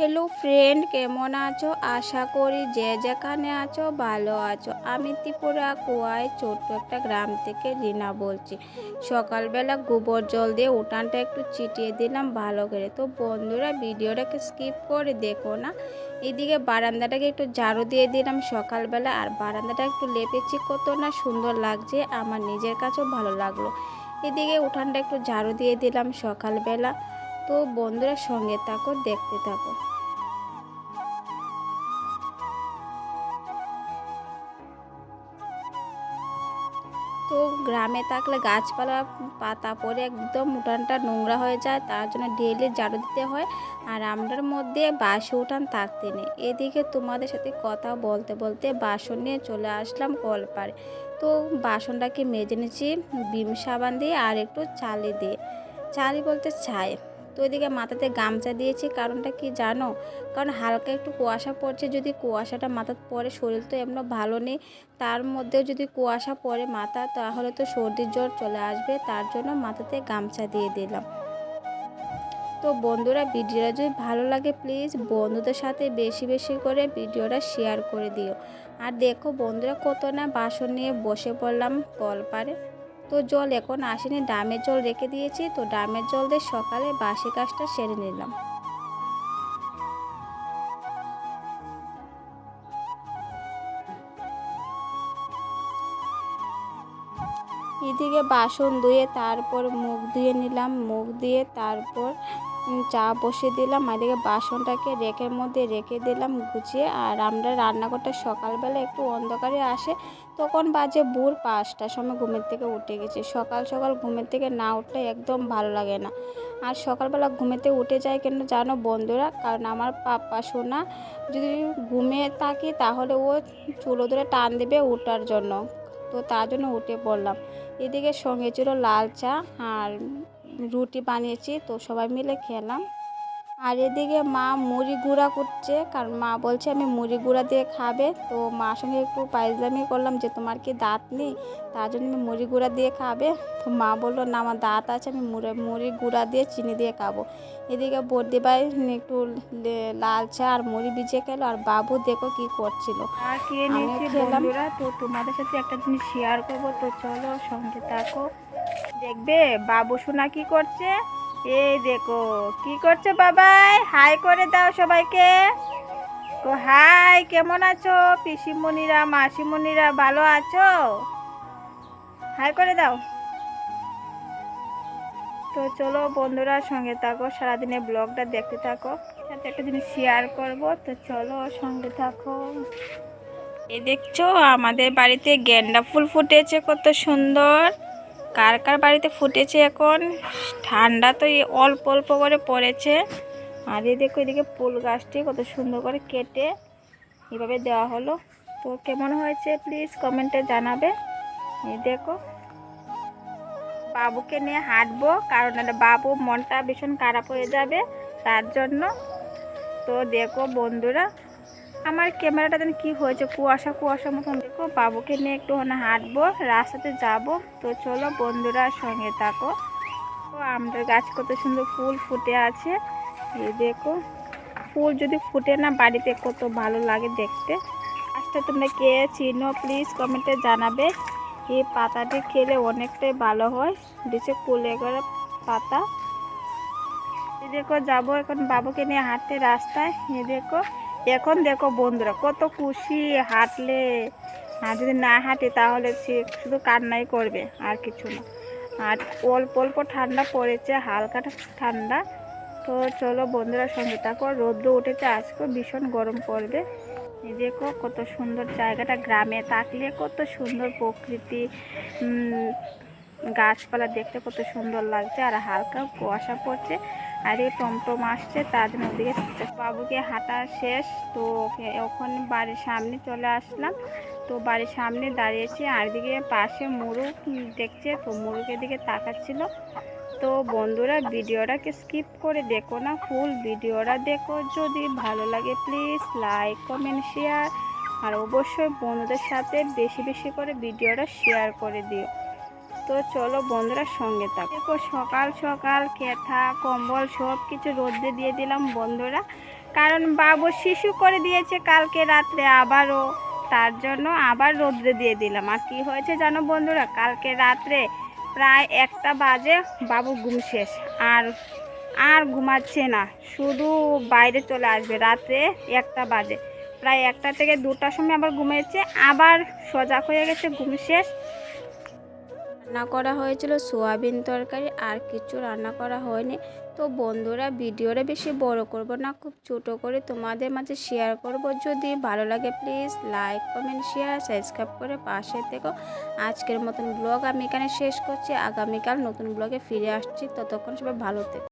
Hello friend, কেমন আছো? আশা করি যে যেখানে আছো ভালো আছো। আমি ত্রিপুরা, কুয়ায় ছোট্ট একটা গ্রাম থেকে রিনা বলছি। সকালবেলা গোবর জল দিয়ে উঠানটা একটু চিটিয়ে দিলাম ভালো করে। তো বন্ধুরা, ভিডিওটাকে স্কিপ করে দেখো না। এদিকে বারান্দাটাকে একটু ঝাড়ু দিয়ে দিলাম সকালবেলা আর বারান্দাটা একটু লেপেছি। কত না সুন্দর লাগছে, আমার নিজের কাছেও ভালো লাগল। এদিকে উঠানটা একটু ঝাড়ু দিয়ে দিলাম সকালবেলা। তো বন্ধুরা, সঙ্গে থাকো, দেখতে থাকো। তো গ্রামে থাকলে গাছপালা, পাতা পরে একদম উঠানটা নোংরা হয়ে যায়, তার জন্য ডেলি ঝাড়ু দিতে হয়। আর আমরার মধ্যে বাসি উঠান থাকতে নেই। এদিকে তোমাদের সাথে কথা বলতে বলতে বাসন নিয়ে চলে আসলাম কলপারে। তো বাসনটাকে মেজে নিচ্ছি, বিম সাবান দিয়ে আর একটু চালি দিয়ে। চালি বলতে ছাই। তো ওইদিকে মাথাতে গামছা দিয়েছি। কারণটা কি জানো? কারণ হালকা একটু কুয়াশা পড়ছে। যদি কুয়াশাটা মাথাতে পড়ে, শরীর তো এমন ভালো নেই। তার মধ্যেও যদি কুয়াশা পড়ে মাথা, তাহলে তো সর্দির জ্বর চলে আসবে। তার জন্য মাথাতে গামছা দিয়ে দিলাম। তো বন্ধুরা, ভিডিওটা যদি ভালো লাগে, প্লিজ বন্ধুদের সাথে বেশি বেশি করে ভিডিওটা শেয়ার করে দিও। আর দেখো বন্ধুরা, কত না বাসন নিয়ে বসে পড়লাম কলপারে। তো জল এখন আসেনি ডামের জল রেখে দিয়েছি, তো ডামের জল দিয়ে সকালে বাসি কাজটা সেরে নিলাম। এদিকে বাসন ধুয়ে তারপর মুখ ধুয়ে নিলাম, মুখ দিয়ে তারপর চা বসিয়ে দিলাম এদিকে বাসনটাকে রেকের মধ্যে রেখে দিলাম গুছিয়ে। আর আমরা রান্নাঘরটা সকালবেলা একটু অন্ধকারে আসে, তখন বাজে ভোর পাঁচটার সময় ঘুমের থেকে উঠে গেছি। সকাল সকাল ঘুমের থেকে না উঠলে একদম ভালো লাগে না। আর সকালবেলা ঘুমেতে উঠে যায় কেন জানো বন্ধুরা? কারণ আমার পাপ্পা সোনা যদি ঘুমিয়ে থাকি তাহলে ও চুলো ধরে টান দেবে ওঠার জন্য। তো তার জন্য উঠে পড়লাম। এদিকে সঙ্গে ছিল লাল চা আর রুটি বানিয়েছি তো সবাই মিলে খেলাম। আর এদিকে মা মুড়ি গুঁড়া করছে কারণ মা বলছে আমি মুড়ি গুঁড়া দিয়ে খাবে। তো মার সঙ্গে একটু পাইজলামি করলাম যে তোমার কি দাঁত নেই? তার জন্য আমি মুড়ি গুঁড়া দিয়ে খাবে। তো মা বলল না আমার দাঁত আছে আমি মুড়ে মুড়ি গুঁড়া দিয়ে চিনি দিয়ে খাব। এদিকে বর্দি ভাই একটু লাল চা আর মুড়ি ভিজিয়ে খেলো আর বাবু দেখো কি করছিল। খেলাম। তো তোমাদের সাথে একটা জিনিস শেয়ার করব তো চলো সঙ্গে থাকো। দেখবে? বাবু সোনা কি করছে? এই দেখো, কি করছে বাবাই? হাই করে দাও সবাইকে। তো হাই, কেমন আছো? পিসিমণিরা, মাসিমণিরা ভালো আছো? হাই করে দাও। তো চলো বন্ধুরা, সঙ্গে থাকো সারাদিনের ব্লগটা দেখতে থাকো। সাথে একটা জিনিস শেয়ার করব, তো চলো সঙ্গে থাকো। এ দেখছ, আমাদের বাড়িতে গেন্দা ফুল ফুটেছে, কত সুন্দর। কার কার বাড়িতে ফুটেছে এখন? ঠান্ডা তো এই অল্প অল্প করে পড়েছে। আর এই দেখো, এদিকে ফুল গাছটি কত সুন্দর করে কেটে এভাবে দেওয়া হলো। তো কেমন হয়েছে প্লিজ কমেন্টে জানাবে। এই দেখো, বাবুকে নিয়ে হাঁটবো, কারণ বাবু মনটা ভীষণ খারাপ হয়ে যাবে তার জন্য। তো দেখো বন্ধুরা আমার ক্যামেরাটা যেন কী হয়েছে, কুয়াশা কুয়াশা মতন। দেখো, বাবুকে নিয়ে একটু হাঁটবো, রাস্তাতে যাব। তো চলো, বন্ধুরা সঙ্গে থাকো। তো আমাদের গাছ কত সুন্দর ফুল ফুটে আছে। এই দেখো, ফুল যদি ফুটে না বাড়িতে, কত ভালো লাগে দেখতে। গাছটা তোমরা কে চিনো প্লিজ কমেন্টে জানাবে। এই পাতাটি খেলে অনেকটাই ভালো হয়। দিচ্ছে কুলে করে পাতা। দেখো, যাব এখন বাবুকে নিয়ে হাঁটতে রাস্তায়। এই দেখো এখন দেখো বন্ধুরা, কত খুশি, হাঁটলে। আর যদি না হাঁটে তাহলে সে শুধু কান্নাই করবে, আর কিছু না। আর অল্প অল্প ঠান্ডা পড়েছে, হালকা ঠান্ডা। তো চলো বন্ধুরা, সঙ্গে থাকো। রৌদ্র উঠেছে আজকে ভীষণ গরম পড়বে। দেখো কত সুন্দর জায়গাটা, গ্রামে থাকলে কত সুন্দর প্রকৃতি। গাছপালা দেখতে কত সুন্দর লাগছে আর হালকা কুয়াশা পড়ছে আর এই টমটম আসছে তার জন্য ওদিকে বাবুকে হাঁটা শেষ তো ওখানে বাড়ির সামনে চলে আসলাম তো বাড়ির সামনে দাঁড়িয়েছি আর দিকে পাশে মুরুগ দেখছে তো মুরুগের দিকে তাকাচ্ছিল তো বন্ধুরা ভিডিওটাকে স্কিপ করে দেখো না, ফুল ভিডিওটা দেখো। যদি ভালো লাগে প্লিজ লাইক, কমেন্ট, শেয়ার আর অবশ্যই বন্ধুদের সাথে বেশি বেশি করে ভিডিওটা শেয়ার করে দিও। তো চলো বন্ধুরা সঙ্গে থাক। সকাল সকাল কেথা, কম্বল সব কিছু রোদ্রে দিয়ে দিলাম বন্ধুরা। কারণ বাবু শিশু করে দিয়েছে কালকে রাত্রে আবারও। তার জন্য আবার রোদ্রে দিয়ে দিলাম। আর কি হয়েছে জানো বন্ধুরা? কালকে রাত্রে প্রায় একটা বাজে বাবু ঘুম শেষ। আর আর ঘুমাচ্ছে না। শুধু বাইরে চলে আসবে। রাতে একটা বাজে। প্রায় একটা থেকে দুটার সময় আবার ঘুমিয়েছে আবার সজাগ হয়ে গেছে, ঘুম শেষ। রান্না করা হয়েছিল, সোয়াবিন তরকারি, আর কিছু রান্না করা হয়নি। তো বন্ধুরা, ভিডিওটা বেশি বড় করব না, খুব ছোট করে তোমাদের মাঝে শেয়ার করব। যদি ভালো লাগে please like comment share subscribe করে পাশে থেকো। আজকের মতন ব্লগ আমি এখানে শেষ করছি। আগামীকাল নতুন ব্লগে ফিরে আসছি। ততক্ষণ সবাই ভালো থেকো।